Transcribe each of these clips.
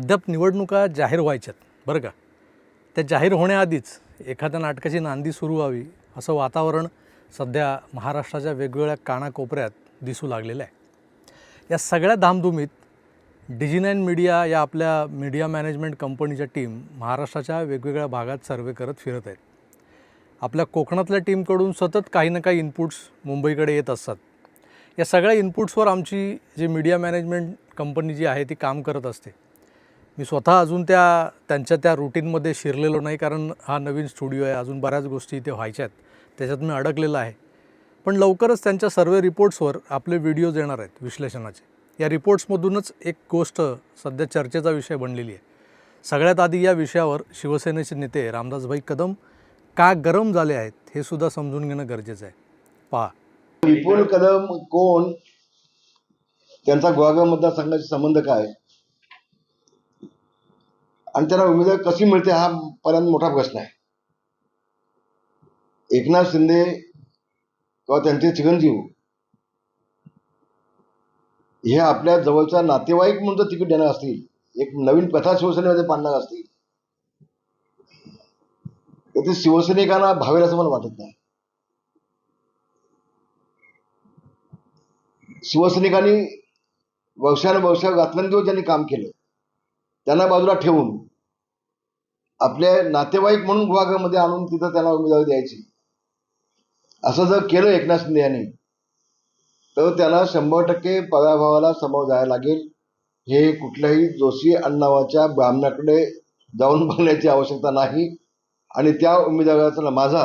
अद्याप निवडणुका जाहीर व्हायच्यात बरं का? त्या जाहीर होण्याआधीच एखाद्या नाटकाची नांदी सुरू व्हावी असं वातावरण सध्या महाराष्ट्राच्या वेगवेगळ्या कानाकोपऱ्यात दिसू लागलेलं आहे. या सगळ्या धामधुमीत डिजिनाईन मीडिया या आपल्या मीडिया मॅनेजमेंट कंपनीच्या टीम महाराष्ट्राच्या वेगवेगळ्या भागात सर्वे करत फिरत आहेत. आपल्या कोकणातल्या टीमकडून सतत काही ना काही इनपुट्स मुंबईकडे येत असतात. या सगळ्या इनपुट्सवर आमची जी मीडिया मॅनेजमेंट कंपनी जी आहे ती काम करत असते. मी स्वतः अजून त्या त्यांच्या त्या रुटीनमध्ये शिरलेलो नाही कारण हा नवीन स्टुडिओ आहे. अजून बऱ्याच गोष्टी इथे व्हायच्या आहेत. त्याच्यात मी अडकलेला आहे. पण लवकरच त्यांच्या सर्वे रिपोर्ट्सवर आपले व्हिडिओज येणार आहेत विश्लेषणाचे. या रिपोर्ट्समधूनच एक गोष्ट सध्या चर्चेचा विषय बनलेली आहे. सगळ्यात आधी या विषयावर शिवसेनेचे नेते रामदासभाई कदम का गरम झाले आहेत हे सुद्धा समजून घेणं गरजेचं आहे. पहा. विपुल कदम कोण? त्यांचा गुहागर मतदारसंघाशी संबंध काय? आणि त्यांना उमेदवार कशी मिळते हा पर्यंत मोठा प्रश्न आहे. एकनाथ शिंदे किंवा त्यांचे चिरंजीव हे आपल्या जवळच्या नातेवाईक म्हणून तिकीट देणार असतील. एक नवीन प्रथा शिवसेनेमध्ये पाडणार असतील. तर ते शिवसैनिकांना भावेल असं मला वाटत नाही. शिवसैनिकांनी वर्षानुवर्ष रात्रंदिवस ज्यांनी काम केलं त्यांना बाजूला ठेवून आपले नातेवाईक म्हणून गुहागरमध्ये आणून तिथं त्यांना उमेदवारी द्यायची. असं जर केलं एकनाथ शिंदे यांनी तर त्यांना शंभर टक्के पगाभावाला समोर जायला लागेल. हे कुठल्याही जोशी अण्णावाच्या ब्राह्मणाकडे जाऊन बघण्याची आवश्यकता नाही. आणि त्या उमेदवाराचा माझा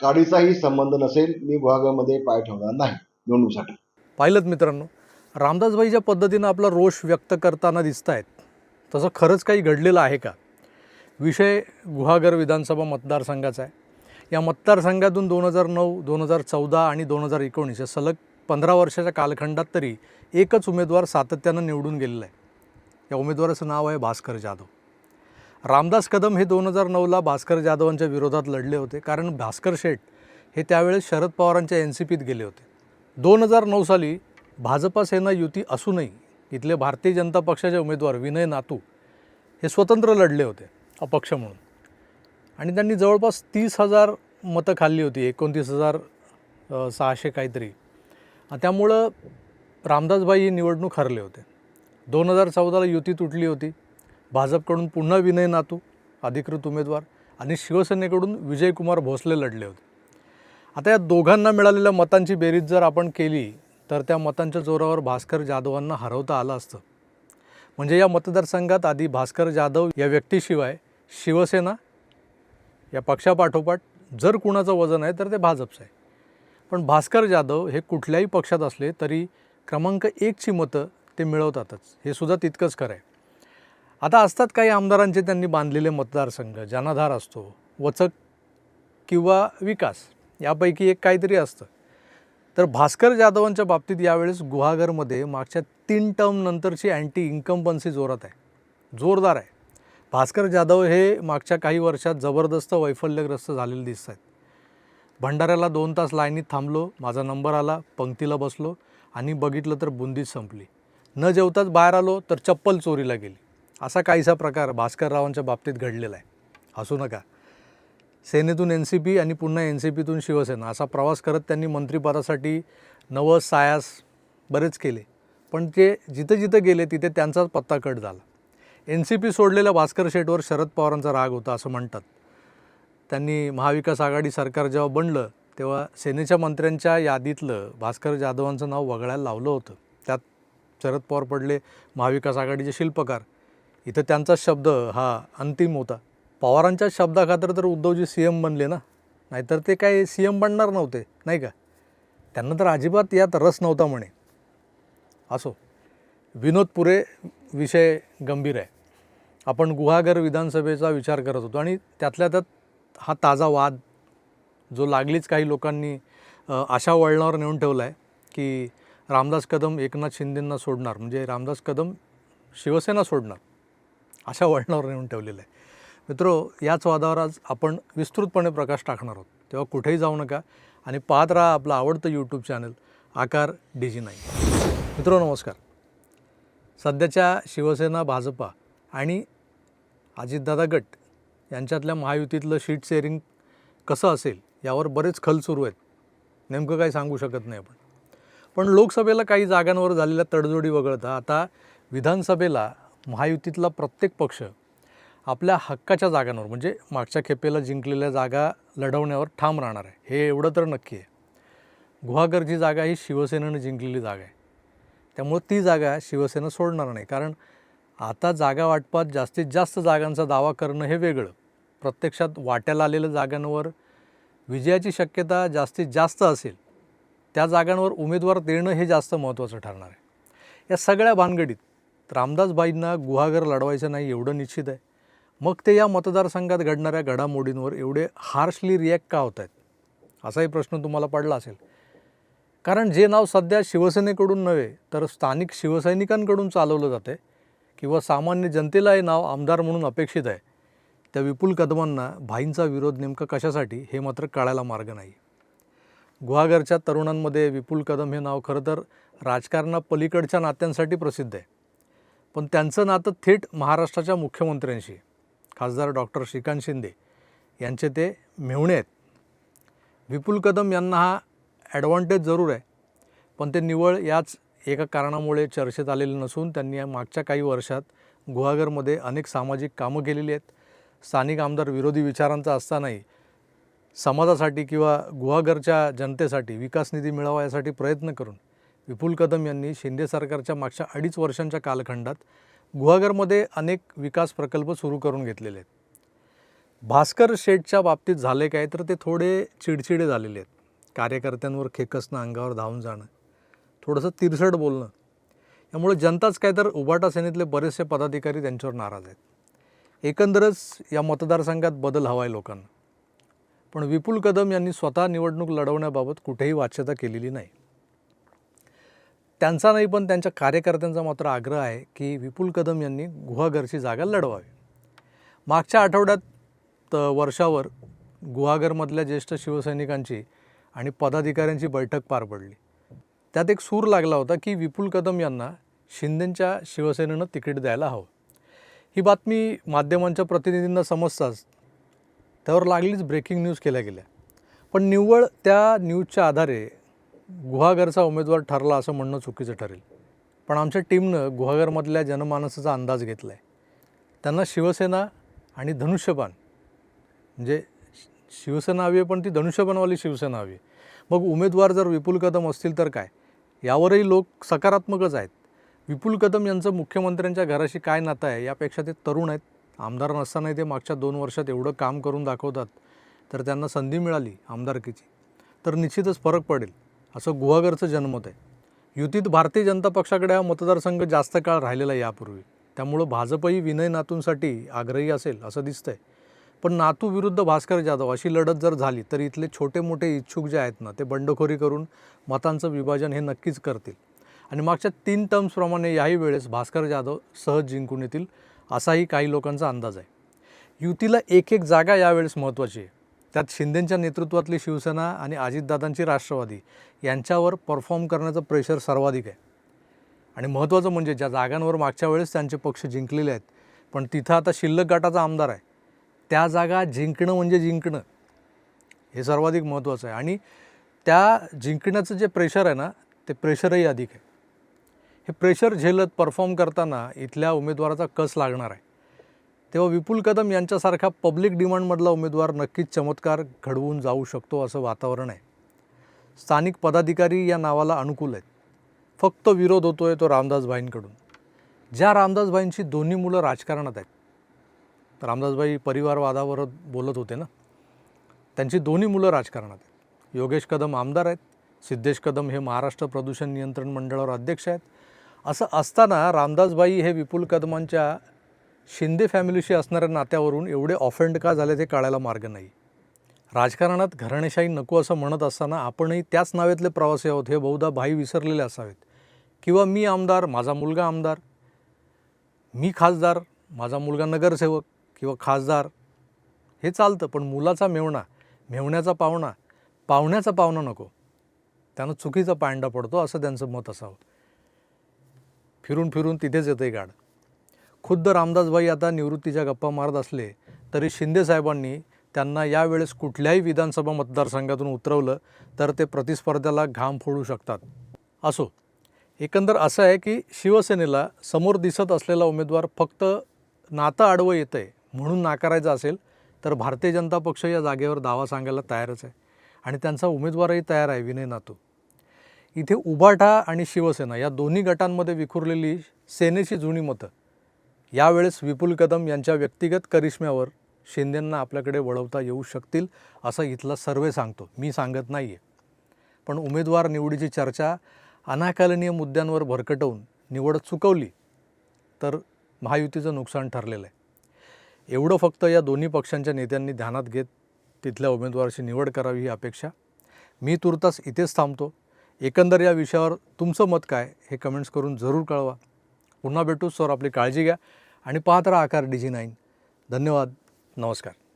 काडीचाही संबंध नसेल मी गुहागरमध्ये पाय ठेवणार नाही. निवडणुकीसाठी पाहिलं मित्रांनो रामदासबाईच्या पद्धतीनं आपला रोष व्यक्त करताना दिसत आहेत तसं खरंच काही घडलेलं आहे का? विषय गुहागर विधानसभा मतदारसंघाचा आहे. या मतदारसंघातून दोन हजार नऊ दोन हजार चौदा आणि दोन हजार एकोणीस या सलग पंधरा वर्षाच्या कालखंडात तरी एकच उमेदवार सातत्यानं निवडून गेलेला आहे. या उमेदवाराचं नाव आहे भास्कर जाधव. रामदास कदम हे दोन हजार नऊला भास्कर जाधवांच्या विरोधात लढले होते. कारण भास्कर शेठ हे त्यावेळेस शरद पवारांच्या एन सी पीत गेले होते. दोन हजार नऊ साली भाजपा सेना युती असूनही इथले भारतीय जनता पक्षाचे उमेदवार विनय नातू हे स्वतंत्र लढले होते अपक्ष म्हणून. आणि त्यांनी जवळपास तीस हजार मतं खाल्ली होती एकोणतीस हजार सहाशे काहीतरी. त्यामुळं रामदासबाई ही निवडणूक हरले होते. दोन हजार चौदाला युती तुटली होती. भाजपकडून पुन्हा विनय नातू अधिकृत उमेदवार आणि शिवसेनेकडून विजयकुमार भोसले लढले होते. आता या दोघांना मिळालेल्या मतांची बेरीज जर आपण केली तर त्या मतांच्या जोरावर भास्कर जाधवांना हरवता आलं असतं. म्हणजे या मतदारसंघात आधी भास्कर जाधव या व्यक्तीशिवाय शिवसेना या पक्षापाठोपाठ जर कुणाचं वजन आहे तर ते भाजपचं आहे. पण भास्कर जाधव हे कुठल्याही पक्षात असले तरी क्रमांक एकची मतं ते मिळवतातच. हे सुद्धा तितकंच खरं आहे. आता असतात काही आमदारांचे त्यांनी बांधलेले मतदारसंघ जनाधार असतो. वचक किंवा विकास यापैकी एक काहीतरी असतं. तर भास्कर जाधवांच्या बाबतीत यावेळेस गुहागरमध्ये मागच्या तीन टर्म नंतरची अँटी इन्कम्पन्सी जोरात आहे. जोरदार आहे. भास्कर जाधव हे मागच्या काही वर्षात जबरदस्त वैफल्यग्रस्त झालेले दिसत आहेत. भंडाऱ्याला दोन तास लाईनीत थांबलो माझा नंबर आला पंक्तीला बसलो आणि बघितलं तर बुंदीच संपली. न जेवताच बाहेर आलो तर चप्पल चोरीला गेली. असा काहीसा प्रकार भास्कररावांच्या बाबतीत घडलेला आहे. हसू नका. सेनेतून एन सी पी आणि पुन्हा एन सी पीतून शिवसेना असा प्रवास करत त्यांनी मंत्रिपदासाठी नवस सायास बरेच केले. पण ते जिथं जिथं गेले तिथे त्यांचाच पत्ता कट झाला. एन सी पी सोडलेल्या भास्कर शेटवर शरद पवारांचा राग होता असं म्हणतात. त्यांनी महाविकास आघाडी सरकार जेव्हा बनलं तेव्हा सेनेच्या मंत्र्यांच्या यादीतलं भास्कर जाधवांचं नाव वगळायला लावलं होतं. त्यात शरद पवार पडले महाविकास आघाडीचे शिल्पकार. इथं त्यांचाच शब्द हा अंतिम होता. पवारांच्या शब्दाखातर तर उद्धवजी सी एम बनले ना. नाहीतर ते काय सी एम बनणार नव्हते नाही का? त्यांना तर अजिबात यात रस नव्हता म्हणे. असो विनोद पुरे विषय गंभीर आहे. आपण गुहागर विधानसभेचा विचार करत होतो आणि त्यातल्या त्यात हा ताजा वाद जो लागलीच काही लोकांनी अशा वळणावर नेऊन ठेवला आहे की रामदास कदम एकनाथ शिंदेंना सोडणार म्हणजे रामदास कदम शिवसेना सोडणार अशा वळणावर नेऊन ठेवलेलं आहे. मित्रो याच वादावर आज आपण विस्तृतपणे प्रकाश टाकणार आहोत. तेव्हा कुठेही जाऊ नका आणि पाहत राहा आपलं आवडतं YouTube channel Aakar D G nine मित्रो नमस्कार. सध्याच्या शिवसेना भाजपा आणि अजितदादा गट यांच्यातल्या महायुतीतलं शीट शेअरिंग कसं असेल यावर बरेच खल सुरू आहेत. नेमकं काही सांगू शकत नाही आपण. पण लोकसभेला काही जागांवर झालेल्या तडजोडी वगळता आता विधानसभेला महायुतीतला प्रत्येक पक्ष आपल्या हक्काच्या जागांवर म्हणजे मागच्या खेपेला जिंकलेल्या जागा लढवण्यावर ठाम राहणार आहे. हे एवढं तर नक्की आहे. गुहागर जी जागा ही शिवसेनेनं जिंकलेली जागा आहे. त्यामुळं ती जागा शिवसेना सोडणार नाही. कारण आता जागा वाटपात जास्तीत जास्त जागांचा दावा करणं हे वेगळं. प्रत्यक्षात वाट्याला आलेल्या जागांवर विजयाची शक्यता जास्तीत जास्त असेल त्या जागांवर उमेदवार देणं हे जास्त महत्त्वाचं ठरणार आहे. या सगळ्या भानगडीत रामदासबाईंना गुहागर लढवायचं नाही एवढं निश्चित आहे. मग ते या मतदारसंघात घडणाऱ्या घडामोडींवर एवढे हार्शली रिॲक्ट का होत आहेत असाही प्रश्न तुम्हाला पडला असेल. कारण जे नाव सध्या शिवसेनेकडून नव्हे तर स्थानिक शिवसैनिकांकडून चालवलं जातं आहे किंवा सामान्य जनतेला हे नाव आमदार म्हणून अपेक्षित आहे. त्या विपुल कदमांना भाईंचा विरोध नेमका कशासाठी हे मात्र कळायला मार्ग नाही. गुहागरच्या तरुणांमध्ये विपुल कदम हे नाव खरं तर राजकारणापलीकडच्या नात्यांसाठी प्रसिद्ध आहे. पण त्यांचं नातं थेट महाराष्ट्राच्या मुख्यमंत्र्यांशी खासदार डॉक्टर श्रीकांत शिंदे यांचे ते मेहुणे आहेत. विपुल कदम यांना हा ॲडव्हान्टेज जरूर आहे. पण ते निवळ याच एका कारणामुळे चर्चेत आलेले नसून त्यांनी मागच्या काही वर्षात गुहागरमध्ये अनेक सामाजिक कामं केलेली आहेत. स्थानिक आमदार विरोधी विचारांचा असतानाही समाजासाठी किंवा गुहागरच्या जनतेसाठी विकास निधी मिळावा यासाठी प्रयत्न करून विपुल कदम यांनी शिंदे सरकारच्या मागच्या अडीच वर्षांच्या कालखंडात गुहागरमध्ये अनेक विकास प्रकल्प सुरू करून घेतलेले आहेत. भास्कर शेठच्या बाबतीत झाले काय तर ते थोडे चिडचिडे झालेले आहेत. कार्यकर्त्यांवर खेकसणं अंगावर धावून जाणं थोडंसं तिरसट बोलणं. यामुळे जनताच काय तर उबाटा सेनेतले बरेचसे पदाधिकारी त्यांच्यावर नाराज आहेत. एकंदरच या मतदारसंघात बदल हवा आहे लोकांना. पण विपुल कदम यांनी स्वतः निवडणूक लढवण्याबाबत कुठेही वाच्यता केलेली नाही. त्यांचा नाही पण त्यांच्या कार्यकर्त्यांचा मात्र आग्रह आहे की विपुल कदम यांनी गुहागरची जागा लढवावी. मागच्या आठवड्यात वर्षावर गुहागरमधल्या ज्येष्ठ शिवसैनिकांची आणि पदाधिकाऱ्यांची बैठक पार पडली. त्यात एक सूर लागला होता की विपुल कदम यांना शिंदेंच्या शिवसेनेनं तिकीट द्यायला हवं. ही बातमी माध्यमांच्या प्रतिनिधींना समजताच त्यावर लागलीच ब्रेकिंग न्यूज केल्या गेल्या. पण निव्वळ त्या न्यूजच्या आधारे गुहागरचा उमेदवार ठरला असं म्हणणं चुकीचं ठरेल. पण आमच्या टीमनं गुहागरमधल्या जनमानसाचा अंदाज घेतला आहे त्यांना शिवसेना आणि धनुष्यबाण म्हणजे शि- शिवसेना हवी आहे पण ती धनुष्यबाणवाली शिवसेना हवी आहे. मग उमेदवार जर विपुल कदम असतील तर काय? यावरही लोक सकारात्मकच आहेत. विपुल कदम यांचं मुख्यमंत्र्यांच्या घराशी काय नातं आहे यापेक्षा ते तरुण आहेत. आमदार नसतानाही ते मागच्या दोन वर्षात एवढं काम करून दाखवतात तर त्यांना संधी मिळाली आमदारकीची. तर निश्चितच फरक पडेल. असं गुहागरचं जनमत आहे युतीत भारतीय जनता पक्षाकडे हा मतदारसंघ जास्त काळ राहिलेला आहे यापूर्वी. त्यामुळं भाजपही विनय नातूंसाठी आग्रही असेल असं दिसतंय. पण नातू विरुद्ध भास्कर जाधव अशी लढत जर झाली तर इथले छोटे मोठे इच्छुक जे आहेत ना ते बंडखोरी करून मतांचं विभाजन हे नक्कीच करतील. आणि मागच्या तीन टर्म्सप्रमाणे याही वेळेस भास्कर जाधव सहज जिंकून येतील असाही काही लोकांचा अंदाज आहे. युतीला एक एक जागा यावेळेस महत्त्वाची आहे. त्यात शिंदेंच्या नेतृत्वातली शिवसेना आणि अजितदादांची राष्ट्रवादी यांच्यावर परफॉर्म करण्याचं प्रेशर सर्वाधिक आहे. आणि महत्त्वाचं म्हणजे ज्या जागांवर मागच्या वेळेस त्यांचे पक्ष जिंकलेले आहेत पण तिथं आता शिल्लक गटाचा आमदार आहे. त्या जागा जिंकणं म्हणजे जिंकणं हे सर्वाधिक महत्त्वाचं आहे. आणि त्या जिंकण्याचं जे प्रेशर आहे ना ते प्रेशरही अधिक आहे. हे प्रेशर झेलत परफॉर्म करताना इथल्या उमेदवाराचा कस लागणार आहे? तेव्हा विपुल कदम यांच्यासारखा पब्लिक डिमांडमधला उमेदवार नक्कीच चमत्कार घडवून जाऊ शकतो असं वातावरण आहे. स्थानिक पदाधिकारी या नावाला अनुकूल आहेत. फक्त विरोध होतो आहे तो रामदासबाईंकडून ज्या रामदासभाईंची दोन्ही मुलं राजकारणात आहेत. रामदासबाई परिवारवादावर बोलत होते ना? त्यांची दोन्ही मुलं राजकारणात आहेत. योगेश कदम आमदार आहेत. सिद्धेश कदम हे महाराष्ट्र प्रदूषण नियंत्रण मंडळावर अध्यक्ष आहेत. असं असताना रामदासबाई हे विपुल कदमांच्या शिंदे फॅमिलीशी असणाऱ्या नात्यावरून एवढे ऑफेंड का झाले ते कळायला मार्ग नाही. राजकारणात घराणेशाही नको असं म्हणत असताना आपणही त्याच नावेतले प्रवासी आहोत हे बहुधा भाई विसरलेले असावेत. किंवा मी आमदार माझा मुलगा आमदार मी खासदार माझा मुलगा नगरसेवक किंवा खासदार हे चालतं पण मुलाचा मेवणा मेवण्याचा पाहुणा पाहुण्याचा पाहुणा नको. त्यानं चुकीचा पांडा पडतो असं त्यांचं मत असावं. फिरून फिरून तिथेच येतं गाड खुद्द रामदासबाई आता निवृत्तीच्या गप्पा मारत असले तरी शिंदे साहेबांनी त्यांना यावेळेस कुठल्याही विधानसभा मतदारसंघातून उतरवलं तर ते प्रतिस्पर्ध्याला घाम फोडू शकतात. असो एकंदर असं आहे की शिवसेनेला समोर दिसत असलेला उमेदवार फक्त नातं आडवं येतं आहे म्हणून नाकारायचं असेल तर भारतीय जनता पक्ष या जागेवर दावा सांगायला तयारच आहे आणि त्यांचा उमेदवारही तयार आहे विनय नातू. इथे उभाठा आणि शिवसेना या दोन्ही गटांमध्ये विखुरलेली सेनेची जुनी मतं. यावेळेस विपुल कदम यांच्या व्यक्तिगत करिश्म्यावर शिंदेंना आपल्याकडे वळवता येऊ शकतील असं इथला सर्वे सांगतो. मी सांगत नाही आहे पण उमेदवार निवडीची चर्चा अनाकालनीय मुद्द्यांवर भरकटवून निवड चुकवली तर महायुतीचं नुकसान ठरलेलं आहे. एवढं फक्त या दोन्ही पक्षांच्या नेत्यांनी ध्यानात घेत तिथल्या उमेदवाराची निवड करावी ही अपेक्षा. मी तुर्तास इथेच थांबतो. एकंदर या विषयावर तुमचं मत काय हे कमेंट्स करून जरूर कळवा. पुन्हा भेटू. सर आपली काळजी घ्या. आणि पाहत राहा आकार डी जी नाईन. धन्यवाद. नमस्कार.